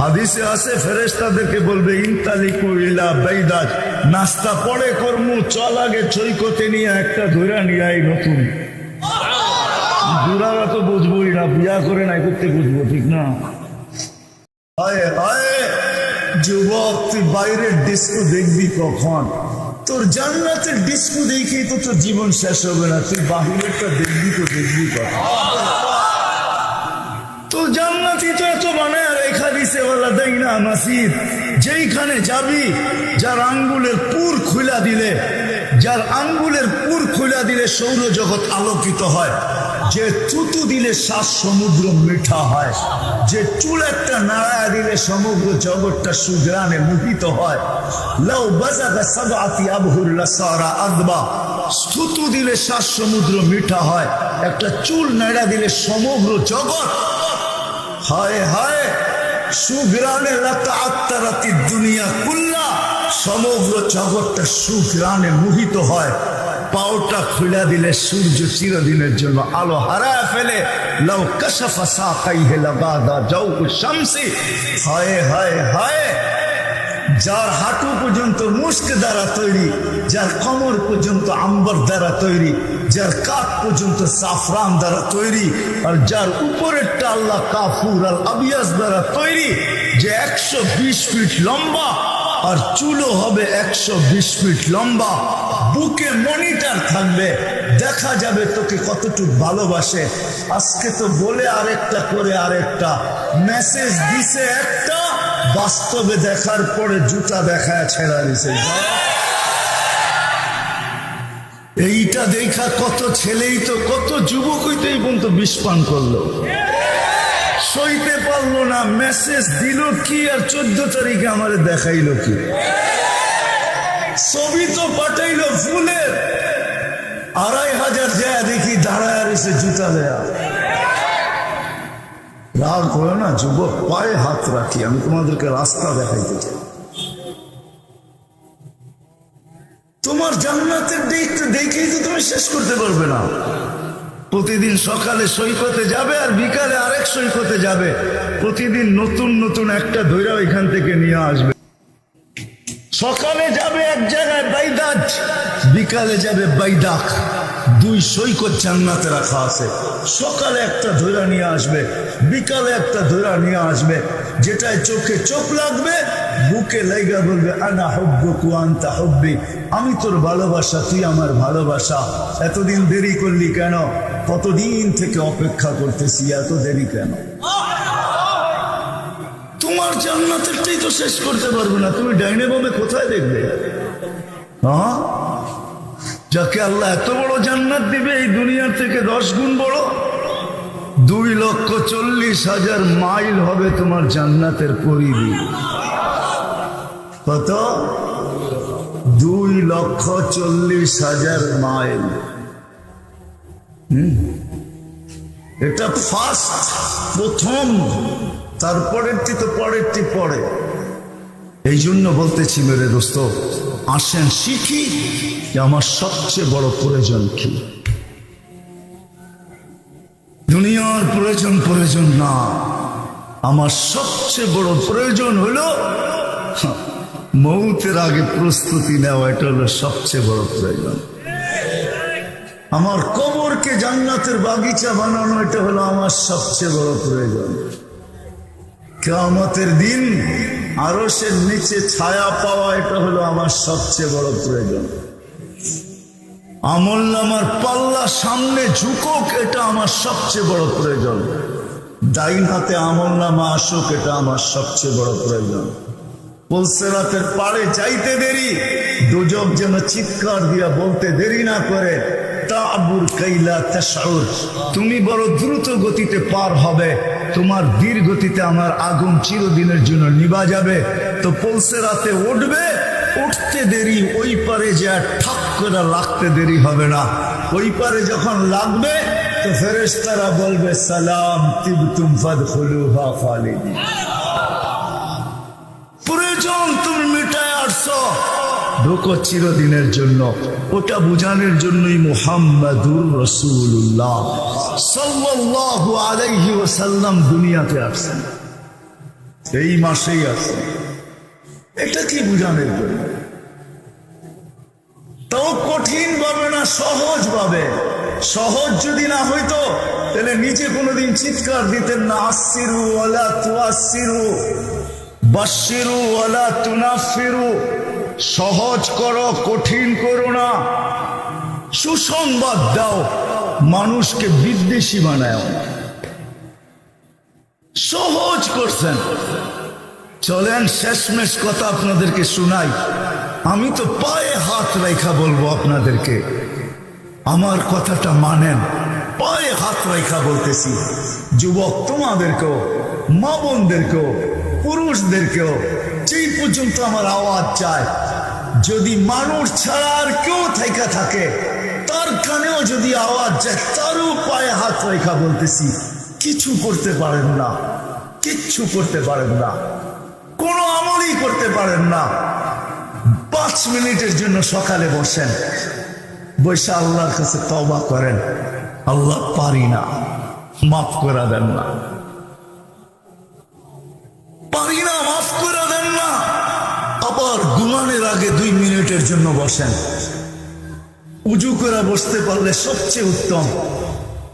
হাদিসে আছে, ফেরেশতাদেরকে বলবে, ইনতালিকু ইলা বাইদাজ নাস্তা পরে কর্মু, চল আগে চৈকতে নিয়ে একটা ধৈরা নিয়ে নতুন। বুড়ারা তো বুঝবোই না, বিয়া করে নাই করতে বুঝব, ঠিক না? হায় হায় যুবক, তুই বাইরের ডিস্কো দেখবি কখন? তোর জান্নাতের ডিস্কো দেখেই তো তোর জীবন শেষ হবে না, তুই বাহিরেরটা দেখবি তো দেখবি কখন? তো জান্নাতি তো এত বানায় রেখা দিছে বলা দেই না মাসিদ। যেইখানে যাবি, যার আঙ্গুলের পুর খুলা দিলে, যার আঙ্গুলের পুর খুলা দিলে সৌরজগৎ আলোকিত হয়। যে চুতু দিলে শ্বাস সমুদ্র মিঠা হয়, যে চুল একটা নাড়ায়া দিলে সমগ্র জগৎটা সুগ্রানে মুহিত হয়। লাউ বাজাগা সাবাতি আবহুল্লা সারা আদবা। স্তুতু দিলে শ্বাস সমুদ্র মিঠা হয়, একটা চুল নাড়া দিলে সমগ্র জগৎ হায় হায় সুগ্রানে লতা আত্মারাতি দুনিয়া কুল্লা সমগ্র জগৎটা সুগ্রানে মোহিত হয়। পাওটা খুলে দিলে সূর্য চিরদিনের জন্য আলো হারায় ফেলে। লাউ কাশাফা সাকাইহে লাগাদা যাও শামসি। হায় হায় যার হাঁটু পর্যন্ত মুস্ক দ্বারা তৈরি, যার কমর পর্যন্ত আম্বর দ্বারা তৈরি, যার কাপ পর্যন্ত সাফরান দ্বারা তৈরি, আর যার উপরেরটা আল্লাহ কাফুর আল আবিয়াস দ্বারা তৈরি, যে একশো বিশ ফিট লম্বা আর চুলও হবে একশো বিশ ফিট লম্বা। বুকে মনিটার থাকবে। দেখা যাবে তোকে কতটুকু ভালোবাসে। আজকে তো বলে আরেকটা, করে আরেকটা। মেসেজ দিছে একটা, বাস্তবে দেখার পরে জুতা দেখায় ছেড়া দিছে। এইটা দেখা কত ছেলেই তো, কত যুবকই তো এই পর্যন্ত বিষপান করল। সইতে পারল না মেসেজ দিল কি আর চোদ্দ তারিখে আমারে দেখাইলো কি? ছবি তো পাঠাইলো ফুলের। আড়াই হাজার যায় দেখি দাঁড়ায় রয়েছে জুতা দেয়া। রাগ হলো না, যুবক, পায়ে হাত রাখি, আমি তোমাদেরকে রাস্তা দেখাইতে চাই। তোমার জান্নাতের দিক দেখেই তো তুমি শেষ করতে পারবে না। প্রতিদিন সকালে সৈকতে যাবে আর বিকালে আরেক সৈকতে যাবে। প্রতিদিন নতুন নতুন একটা ধৈরা এখান থেকে নিয়ে আসবে। সকালে যাবে এক জায়গায় বাইদাজ, বিকালে যাবে বাইদাক দুই সৈকত জান্নাতে রাখা আছে। সকালে একটা ধৈরা নিয়ে আসবে, বিকালে একটা ধৈরা নিয়ে আসবে, যেটায় চোখে চোখ লাগবে, বুকে লাইগা বলবে, আনা হব্বু কুয়ান্তা হব্বি, আমি তোর ভালোবাসা, তুই আমার ভালোবাসা। এতদিন দেরি করলি কেন? কতদিন থেকে অপেক্ষা করতেছি এত দেরি কেন? তোমার জান্নাতেরটাই তো শেষ করতে পারবে না। তুমি ডাইনে বামে কোথায় দেখবে? হ্যাঁ যাকে আল্লাহ এত বড় জান্নাত দিবে এই দুনিয়ার থেকে দশ গুণ বড়? দুই লক্ষ চল্লিশ হাজার মাইল হবে তোমার জান্নাতের পরিধি। কত? দুই লক্ষ চল্লিশ হাজার মাইল। এটা ফার্স্ট প্রথম, তারপরেরটি তো পরেরটি পরে। এই জন্য বলতেছি মেরে দোস্ত আসেন শিখি যে আমার সবচেয়ে বড় প্রয়োজন কি? দুনিয়ার প্রয়োজন প্রয়োজন না আমার সবচেয়ে বড় প্রয়োজন হলো হ্যাঁ, মৌতের আগে প্রস্তুতি নেওয়া এটা হলো সবচেয়ে বড় প্রয়োজন। আমার কবরকে জান্নাতের বাগিচা বানানো এটা হলো আমার সবচেয়ে বড় প্রয়োজন। কেয়ামতের দিন আরসের নিচে ছায়া পাওয়া, এটা হলো আমার সবচেয়ে বড় প্রয়োজন। আমল নামার পাল্লা সামনে ঝুঁকুক, এটা আমার সবচেয়ে বড় প্রয়োজন। ডাইন হাতে আমল নামা আসুক, এটা আমার সবচেয়ে বড় প্রয়োজন। পলসেরাতের পাড়ে যাইতে দেরি, দুজক যেন চিৎকার দিয়া বলতে দেরি না করে, তাবুর কাইলা তাশউর, তুমি বড় দ্রুত গতিতে পার হবে। তোমার ধীর গতিতে আমার আগুন চিরদিনের জন্য নিবা যাবে। তো পলসে রাতে উঠবে, উঠতে দেরি, ওই পারে যে আর ঠাক করে লাগতে দেরি হবে না। ওই পারে যখন লাগবে, তো ফেরেশতারা বলবে, সালাম তিবতুম ফাদখুলুহা খালিদিন। প্রয়োজন তুমি মিটায় ঢোকো চিরদিনের জন্য, ওটা বোঝানোর জন্যই মুহাম্মাদুর রসুল্লাহ সাল্লাল্লাহু আলাইহি ওয়াসাল্লাম দুনিয়াতে আসছেন। এই মাসেই আছে এটা কি বুঝানোর জন্য? তাও কঠিন ভাবে না, সহজ ভাবে। সহজ যদি না হইতো, তাহলে নিচে কোনোদিন চিৎকার দিতেন না, আসিরু ওয়ালা তুয়াসিরু বাসিরু ওয়ালা তুনাফিরু। সহজ করো, কঠিন করো না। সুসংবাদ দাও, মানুষকে বিদ্বেষী বানায় সহজ করছেন। চলেন, শেষমেশ কথা আপনাদেরকে শোনাই। আমি তো পায়ে হাত রেখা বলব আপনাদেরকে। আমার কথাটা মানেন। পায়ে হাত রেখা বলতেছি। যুবক তোমাদেরকেও, মা বোনদেরকেও, পুরুষদেরকেও, যেই পর্যন্ত আমার আওয়াজ চায় যদি মানুষ ছাড়া আর কেউ থেকে থাকে, তার কানেও যদি আওয়াজ যায়, তারও পায়ে হাত রেখা বলতেছি, কিছু করতে পারেন না, কিচ্ছু করতে পারেন না, কোনো আমলই করতে পারেন না। পাঁচ মিনিটের জন্য সকালে বসেন, বসে আল্লাহর কাছে তবা করেন, আল্লাহ পারি না, মাফ করে দেন না। পারি না, মাফ করে দেন না। আবার ঘুমানোর আগে দুই মিনিটের জন্য বসেন। উজু করে বসতে পারলে সবচেয়ে উত্তম।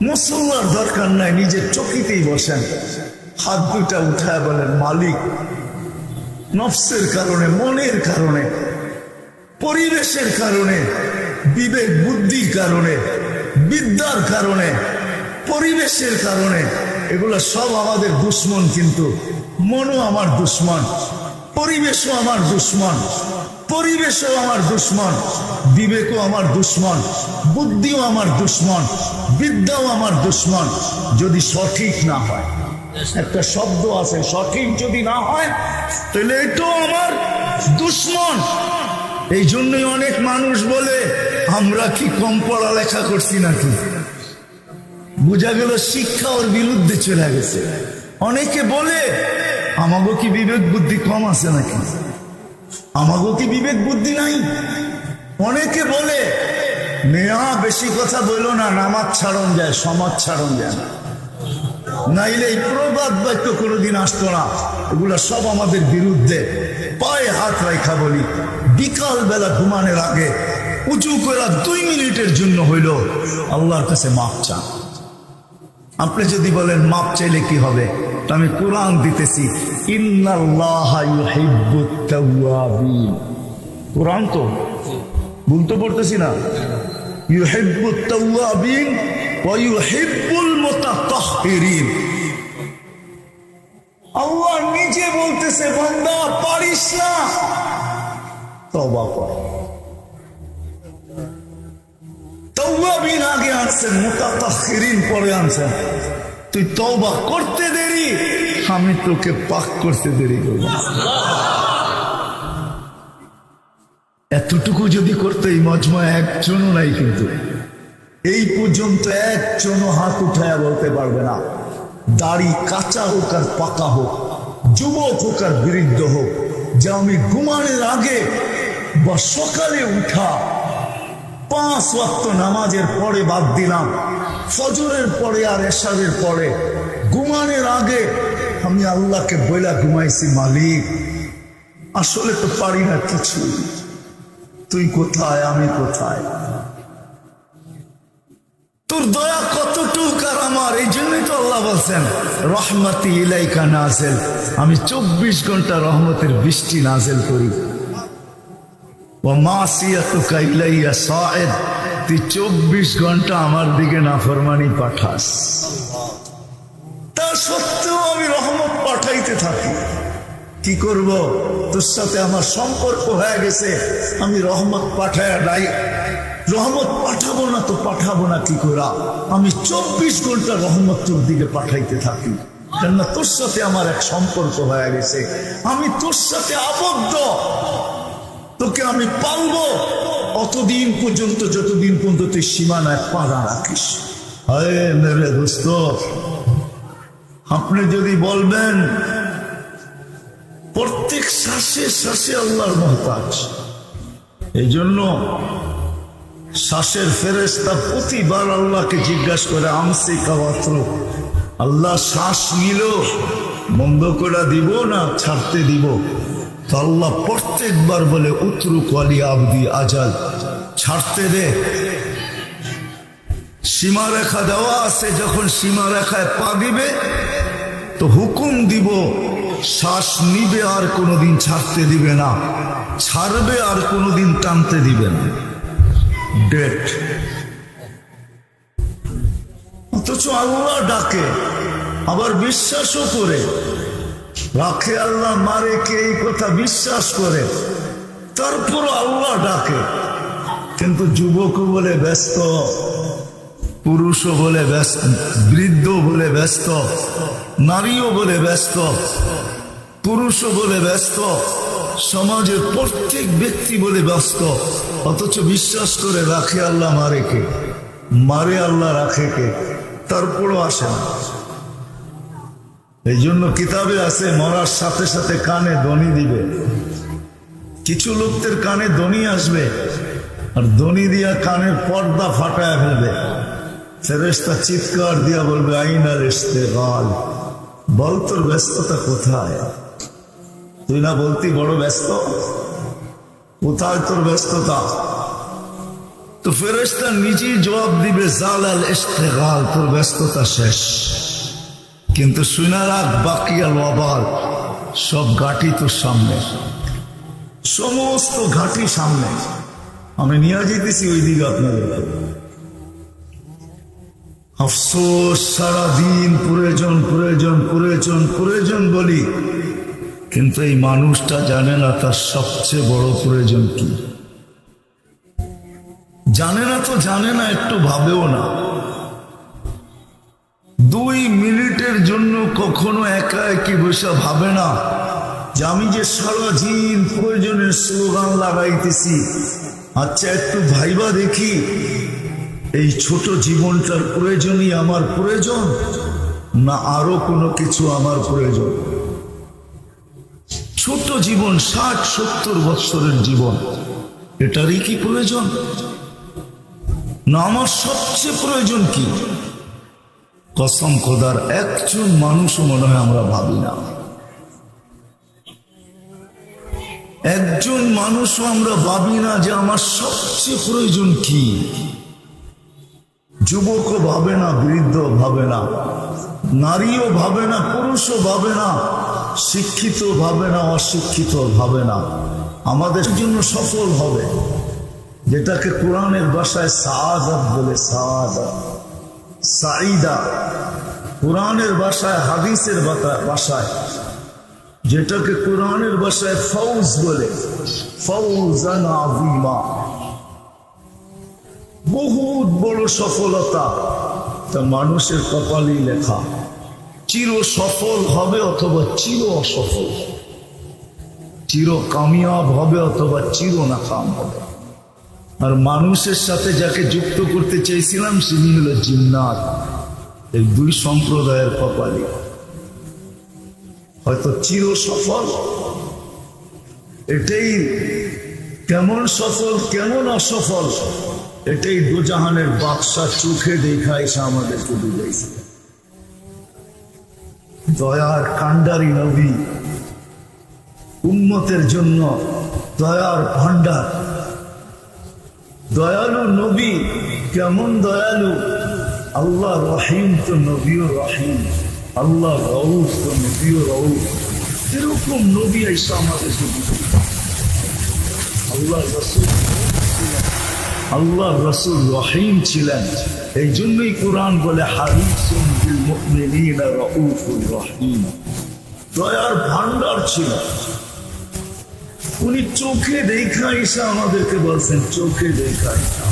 মুসল্লার দরকার নাই, নিজের চকিতেই বসেন। হাত দুটা উঠায় বলেন মালিক, নফসের কারণে, মনের কারণে, পরিবেশের কারণে, বিবেক বুদ্ধির কারণে, বিদ্যার কারণে, পরিবেশের কারণে, এগুলো সব আমাদের দুশ্মন কিন্তু, মনও আমার দুশ্মন। পরিবেশও আমার দুশ্মন, পরিবেশও আমার দুশ্মন, বিবেকও আমার দুশ্মন, বুদ্ধিও আমার দুশ্মন, বিদ্যাও আমার দুশ্মন, যদি সঠিক না হয়। একটা শব্দ আছে, সঠিক যদি না হয়, তাহলে এটাও আমার দুশ্মন। এই জন্যই অনেক মানুষ বলে, আমরা কি কম পড়ালেখা করছি নাকি? বোঝা গেল শিক্ষা ওর বিরুদ্ধে চলে গেছে। অনেকে বলে আমাগো কি বিবেক বুদ্ধি কম আছে নাকি? আমাগো কি বিবেক বুদ্ধি নাই? অনেকে বলে মেয়া বেশি কথা বলল না, নামাজ ছাড়ন যায়, সমাজ ছাড়ন যায় নাইলে এই প্রবাদ বাক্য কোনোদিন আসতো না। এগুলো সব আমাদের বিরুদ্ধে পায়ে হাত রেখা বলি। বিকাল বেলা ঘুমানোর আগে উঁচু করে দুই মিনিটের জন্য হইল আল্লাহর কাছে মাপ চান। আপনি যদি বলেন মাপ চাইলে কি হবে? তো আমি কোরআন দিতেছি কোরআন তো? বলতে পড়তেছি না। আল্লাহ নিজে বলতেছে বান্দা পারিস না। তওবা কর। তওয়াবিন আগে আনছেন মুতাতাহহিরিন পরে আনছেন তুই তওবা করতে দেরি, আমি তোকে পাক করতে দেরি করব এতটুকু যদি করতে এই মজমা একজনও নাই কিন্তু। এই পর্যন্ত একজনও হাত উঠায় বলতে পারবে না। দাড়ি কাঁচা হোক আর পাকা হোক, যুবক হোক আর বৃদ্ধ হোক, যে আমি ঘুমানোর আগে বা সকালে উঠা পাঁচ ওয়াক্ত নামাজের পরে বাদ দিলাম। ফজরের পরে আর এশারের পরে। ঘুমানোর আগে আমি আল্লাহকে বইলা ঘুমাইছি, মালিক। আসলে তো পারি না কিছু। তুই কোথায়, আমি কোথায়? তোর দয়া কতটুক আর আমার, এই জন্যই তো আল্লাহ বলছেন, রহমতি ইলাইকা নাজেল। আমি চব্বিশ ঘণ্টা রহমতের বৃষ্টি নাজেল করি। চব্বিশ ঘণ্টা আমার দিকে নাফরমানি পাঠাস। তা সত্ত্বেও আমি রহমত পাঠাইতে থাকি। কি করব? তোর সাথে আমার সম্পর্ক হয়ে গেছে, আমি রহমত পাঠায় নাই। রহমত পাঠাবো না তো পাঠাবো না কি করা? আমি চব্বিশ ঘণ্টা রহমত তোর দিকে পাঠাইতে থাকি। কেননা তোর সাথে আমার এক সম্পর্ক হয়ে গেছে। আমি তোর সাথে আবদ্ধ। তোকে আমি পালবো। অতদিন পর্যন্ত, যতদিন পর্যন্ত তুই সীমানায় পাড়া রাখিস। দোস্ত, আপনি যদি বলবেন, প্রত্যেক শ্বাসে শ্বাসে আল্লাহর মহতাজ। এই জন্য শ্বাসের ফেরেস্তা প্রতিবার আল্লাহকে জিজ্ঞাসা করে, আমসি কাওয়াত্র, আল্লাহ শ্বাস নিল, বন্ধ করে দিব না, ছাড়তে দিব? আল্লাহ প্রত্যেকবার বলে, উত্রু কলি আবদি আজাল, ছাড়তে দে। সীমারেখা দেওয়া আছে, যখন সীমারেখায় পা দিবে, তো হুকুম দিব, শ্বাস নিবে আর কোনোদিন ছাড়তে দিবে না, ছাড়বে আর কোনোদিন টানতে দিবে না। ডেট অথচ আল্লাহ ডাকে, আবার বিশ্বাসও করে। রাখে আল্লাহ মারে কে এই কথা বিশ্বাস করে? তারপর আল্লাহ ডাকে। কিন্তু যুবকও বলে ব্যস্ত, পুরুষও বলে ব্যস্ত বৃদ্ধ বলে ব্যস্ত, নারীও বলে ব্যস্ত, পুরুষও বলে ব্যস্ত, সমাজের প্রত্যেক ব্যক্তি বলে ব্যস্ত, অথচ বিশ্বাস করে রাখে আল্লাহ মারে কে? মারে আল্লাহ রাখে কে? তারপরও আসে না। এই জন্য কিতাবে আছে, মরার সাথে সাথে কানে দনি দিবে। কিছু লোকদের কানে দনি আসবে, আর দনি দিয়া কানের পর্দা ফাটায় ফেলবে। ফেরেস্তা চিৎকার দিয়া বলবে আইনার এসতে গাল, বল তোর ব্যস্ততা কোথায়? তুই না বলতি বড় ব্যস্ত? কোথায় তোর ব্যস্ততা? তো ফেরেস্তা নিজেই জবাব দিবে, জালাল ইস্তেগাল তোর ব্যস্ততা শেষ। কিন্তু সুনারাগ বাকিয়াল ওয়াবাল সব ঘাটি তোর সামনে। সমস্ত ঘাটি সামনে। আমি নিয়ে যেতেছি ওই দিকে আপনাদেরকে আফসোস, সারাদিন প্রয়োজন প্রয়োজন প্রয়োজন প্রয়োজন বলি। কিন্তু এই মানুষটা জানে না তার সবচেয়ে বড় প্রয়োজন কি। জানে না তো জানে না, একটু ভাবেও না। দুই মিনিটের জন্য কখনো একা একই বসে ভাবে না যে আমি যে সারাদিন প্রয়োজনের স্লোগান লাগাইতেছি। আচ্ছা একটু ভাইবা দেখি, এই ছোট জীবনটার প্রয়োজনই আমার প্রয়োজন না আরও কোনো কিছু আমার প্রয়োজন? ছোট জীবন, ষাট, সত্তর বৎসরের জীবন, এটারই কি প্রয়োজন? না, আমার সবচেয়ে প্রয়োজন কি? কসম খোদার একজন মানুষও মনে হয় আমরা ভাবি না। একজন মানুষও আমরা ভাবি না যে আমার সবচেয়ে প্রয়োজন কি। যুবকও ভাবে না বৃদ্ধ ভাবে না, নারীও ভাবে না, পুরুষও ভাবে না শিক্ষিত ভাবে না অশিক্ষিত ভাবে না। আমাদের জন্য সফল হবে। যেটাকে কোরআনের ভাষায় সাহাদাত বলে সাহাদাত সাইদা কোরআনের ভাষায়, হাদিসের ভাষায়, যেটাকে কোরআনের ভাষায় ফৌজ বলে। ফৌজান বহুত বড় সফলতা। তা মানুষের কপালই লেখা। চির সফল হবে অথবা চির অসফল। চির কামিয়াব হবে অথবা চির নাকাম হবে। আর মানুষের সাথে যাকে যুক্ত করতে চেয়েছিলাম তিনি হলো জিন্নাত, এই দুই সম্প্রদায়ের কপালে। হয়তো চির সফল। এটাই কেমন সফল, কেমন অসফল, এটাই দুজাহানের বাদশা চোখে দেখা এসে আমাদেরকে বুঝাইছে। দয়ার কান্ডারি নবী উন্মতের জন্য দয়ার ভান্ডার দয়ালু নবী কেমন দয়ালু? আল্লাহ রহিম তো নবীও রহিম। আল্লাহ রউফ তো নবীও রউফ। এরকম নবী এসে আমাদের আল্লাহ রসুল আল্লাহ রসুল রহিম ছিলেন। এই জন্যই কোরআন বলে রাউফুর রহিম। দয়ার ভান্ডার ছিল। উনি চোখে দেখা এসে আমাদেরকে বলছেন, চোখে দেখা এসা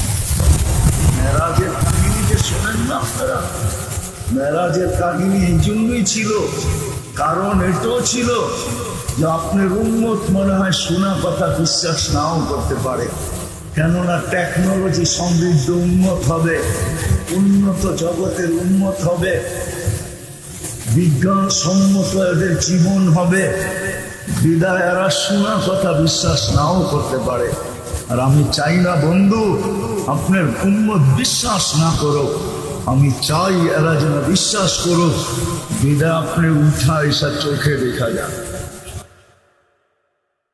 মেরাজের কাহিনী যে শোনেন না আপনারা? মেরাজের কাহিনী এই জন্যই ছিল, কারণ এটাও ছিল যে আপনার উন্মত মনে হয় শোনা কথা বিশ্বাস নাও করতে পারে। কেননা টেকনোলজি সমৃদ্ধ উন্নত হবে, উন্নত জগতের উন্নত হবে বিজ্ঞান সম্মত এদের জীবন হবে। বিদায় এরা শোনা কথা বিশ্বাস নাও করতে পারে। আর আমি চাই না বন্ধু, আপনার উন্মত বিশ্বাস না করো আমি চাই এরা যেন বিশ্বাস করুক। বিদা আপনি উঠা এসা চোখে দেখা যাক।